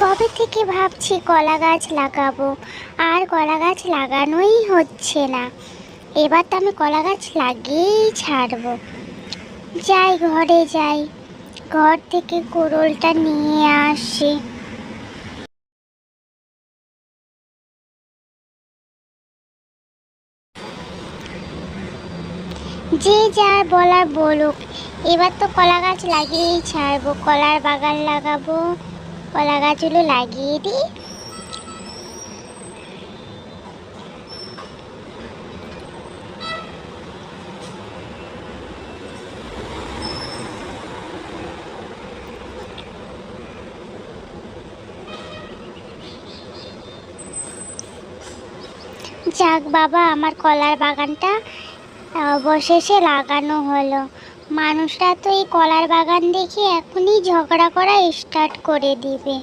কবে থেকে ভাবছি কলা গাছ লাগাবো? আর কলা গাছ লাগানোই হচ্ছে না। এবার তো আমি কলা গাছ লাগিয়েই ছাড়বো। যাই ঘরে যাই, ঘর থেকে কোরলটা নিয়ে আসি। যে যার বলার বলুক, এবার তো কলা গাছ লাগিয়েই ছাড়বো, কলার বাগান লাগাবো। কলা গাছগুলো লাগিয়ে দিই। যাক বাবা আমার কলার বাগানটা অবশেষে লাগানো হলো। মানুষরা তো এই কলার বাগান দেখে এখনই ঝগড়া করা স্টার্ট করে দিবে।